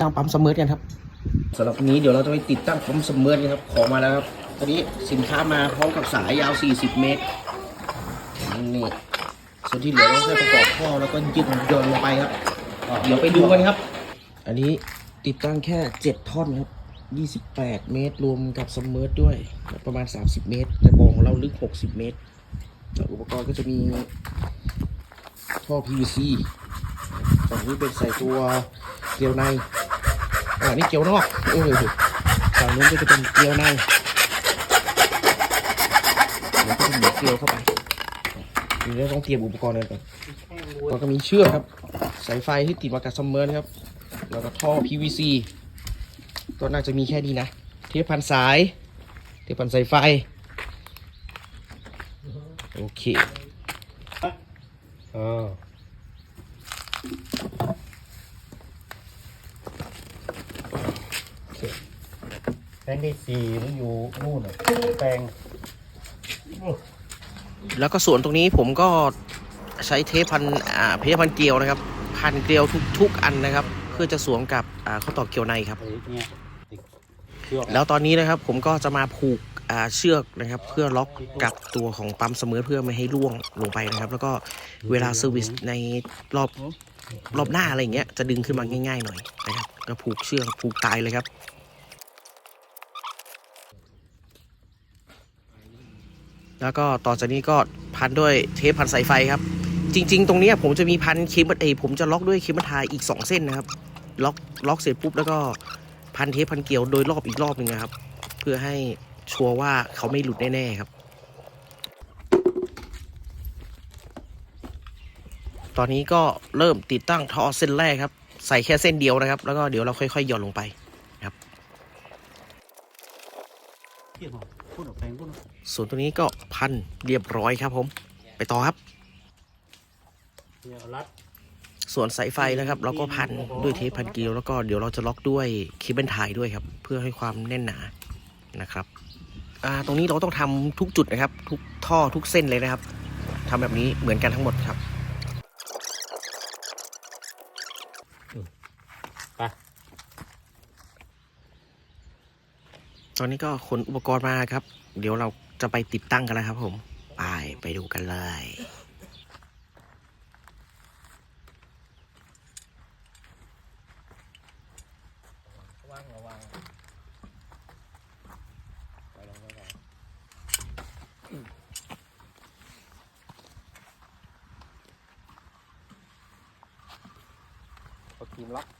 ตั้งปั๊มสมเมิร์ดกันครับสำหรับวันนี้เดี๋ยวเราจะไปติดตั้งปั๊มสมเมิร์ดกันครับของมาแล้วครับตอนนี้สินค้ามาพร้อมกับสายยาว 40 เมตรนี่ส่วนที่เหลือเราแค่ประกอบท่อแล้วก็ยึดโยนลงไปครับเดี๋ยวไปดูกันครับ อันนี้ติดตั้งแค่ 7 ท่อนครับ 28 เมตร รวมกับสมเมิร์ดด้วย ประมาณ 30 เมตร แต่บ่อของเราลึก 60 เมตรแล้วอุปกรณ์ก็จะมีท่อ PVC ฝั่งนี้เป็นใส่ตัวเกลียวใน อ่านี่เกลียวนอกเออฝั่งนู้นก็จะเป็นเกลียวในแล้วก็จะหมุนเกลียวเข้าไปทีนี้ต้องเตรียมอุปกรณ์กันก่อนก็มีเชือกครับ สายไฟที่ติดมากับซัมเมอร์นะครับ แล้วก็ท่อ PVC ก็น่าจะมีแค่นี้นะ เทปพันสาย เทปพันสายไฟ โอเคเออแปล งที่สี่มันอยู่นู่นน่ะแปลงแล้วก็ส่วนตรงนี้ผมก็ใช้เทปพันอ่าเทปพันเกลียวนะครับ พันเกลียวทุกทุกอันนะครับ เพื่อจะสวมกับอ่าข้อต่อเกลียวในครับไอ้เนี่ยติดเชือกแล้วตอนนี้นะครับผมก็จะมาผูกอ่าเชือกนะครับ เพื่อล็อกกับตัวของปั๊มเสมอเพื่อไม่ให้ล่วงลงไปนะครับ แล้วก็เวลาเซอร์วิสในรอบรอบหน้าอะไรอย่างเงี้ยจะดึงขึ้นมาง่าย ๆ หน่อยนะครับก็ผูกเชือกผูกตายเลยครับ แล้วก็ต่อจากนี้ก็พันด้วยเทปพันสายไฟครับ จริง ๆ ตรงนี้ผมจะมีพันเคเบิลเอผมจะล็อกด้วยเคเบิลไทยอีก 2 เส้นนะครับ ล็อกล็อกเสร็จปุ๊บแล้วก็พันเทปพันเกลียวโดยรอบอีกรอบหนึ่งนะครับ เพื่อให้ชัวร์ว่าเขาไม่หลุดแน่ๆครับ ตอนนี้ก็เริ่มติดตั้งท่อเส้นแรกครับ ใส่แค่เส้นเดียวนะครับ แล้วก็เดี๋ยวเราค่อยๆหย่อนลงไปเที่ยงหรอ พูดออกแปลงพูดออกส่วนตัวนี้ก็พันเรียบร้อยครับผม ไปต่อครับเที่ยงรัดส่วนสายไฟนะครับเราก็พันด้วยเทปพันเกลียวแล้วก็เดี๋ยวเราจะล็อกด้วยเคเบิลไทยด้วยครับ เพื่อให้ความแน่นหนานะครับอ่าตรงนี้เราต้องทำทุกจุดนะครับ ทุกท่อทุกเส้นเลยนะครับทำแบบนี้เหมือนกันทั้งหมดครับ ตอนนี้ก็ขนอุปกรณ์มาครับ เดี๋ยวเราจะไปติดตั้งกันแล้วครับ ผม ไปไปดูกันเลยระวังระวังไปลงไปก่อนเอาทีมล็อก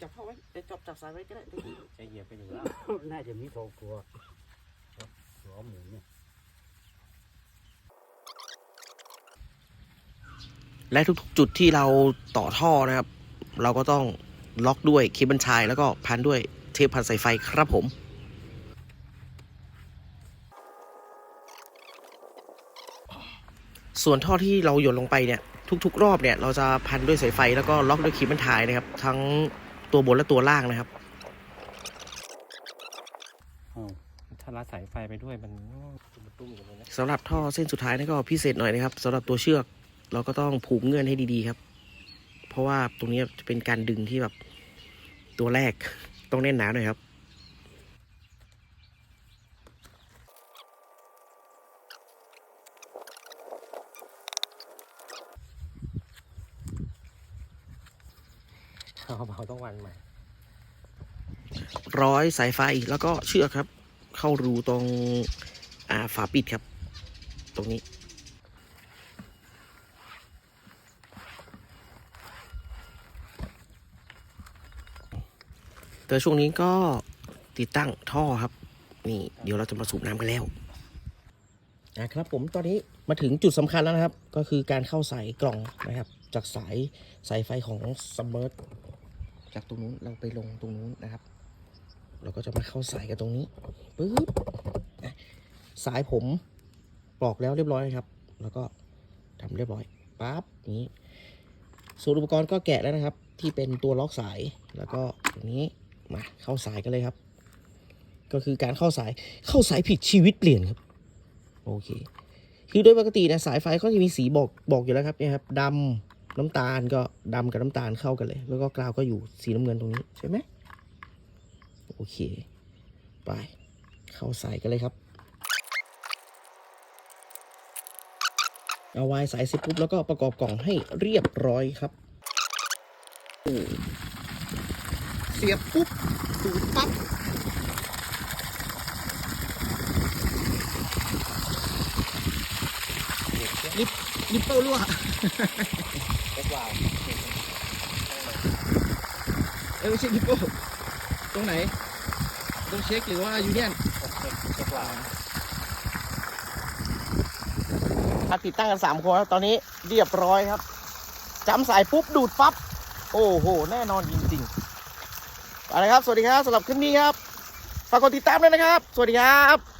จับเข้าไว้จับจับสายไว้ก็ได้จะเหยียบไปอยู่แล้วน่าจะมีโฟกัวหัวหมูเนี่ย และทุกๆจุดที่เราต่อท่อนะครับ เราก็ต้องล็อกด้วยเคเบิลไทยแล้วก็พันด้วยเทปพันสายไฟครับผมส่วนท่อที่เราหย่อนลงไปเนี่ยทุก ๆ รอบเนี่ยเราจะพันด้วยสายไฟแล้วก็ล็อกด้วยเคเบิลไทยนะครับ ทั้ง ตัวบนและตัวล่างนะครับถ้ารัดสายไฟไปด้วยมันตุ้มๆกันเลยนะสำหรับท่อเส้นสุดท้ายนี่ก็พิเศษหน่อยนะครับสำหรับตัวเชือกเราก็ต้องผูกเงื่อนให้ดีๆครับ เพราะว่าตรงนี้จะเป็นการดึงที่แบบตัวแรกต้องแน่นหนาหน่อยครับ เอาเบาต้องวันใหม่ ร้อยสายไฟแล้วก็เชือกครับ เข้ารูตรงอ่าฝาปิดครับ ตรงนี้แต่ช่วงนี้ก็ติดตั้งท่อครับ นี่เดี๋ยวเราจะมาสูบน้ำกันแล้วนะครับผมตอนนี้มาถึงจุดสำคัญแล้วนะครับ ก็คือการเข้าสายกล่องนะครับ จากสายสายไฟของซัมเมอร์ จากตรงนู้นเราไปลงตรงนู้นนะครับ เราก็จะมาเข้าสายกันตรงนี้ปึ๊บสายผมปลอกแล้วเรียบร้อยครับ แล้วก็ทำเรียบร้อยปั๊บนี้ส่วนอุปกรณ์ก็แกะแล้วนะครับ ที่เป็นตัวล็อกสายแล้วก็ตรงนี้มาเข้าสายกันเลยครับ ก็คือการเข้าสายเข้าสายผิดชีวิตเปลี่ยนครับโอเคคือโดยปกตินะสายไฟเขาจะมีสีบอกบอกอยู่แล้วครับเนี่ยครับด น้ำตาลก็ดำกับน้ำตาลเข้ากันเลย แล้วก็กราวก็อยู่สีน้ำเงินตรงนี้ใช่ไหมโอเค ไป เข้าใส่กันเลยครับ เอาวายสายเสร็จปุ๊บแล้วก็ประกอบกล่องให้เรียบร้อยครับโอ้เสียบปุ๊บดูดปั๊บนิปนิปเปิลรั่ว เออไม่ใช่นิปเปิลตรงไหนต้องเช็คหรือว่ายูเนียนเช็คเช็ควาล์วถ้าติดตั้งกันสามคนแล้วตอนนี้เรียบร้อยครับจำสายปุ๊บดูดปั๊บโอ้โห แน่นอนจริงๆไปเลยครับ สวัสดีครับสำหรับคลิปนี้ครับ ฝากกดติดตามด้วยนะครับ สวัสดีครับ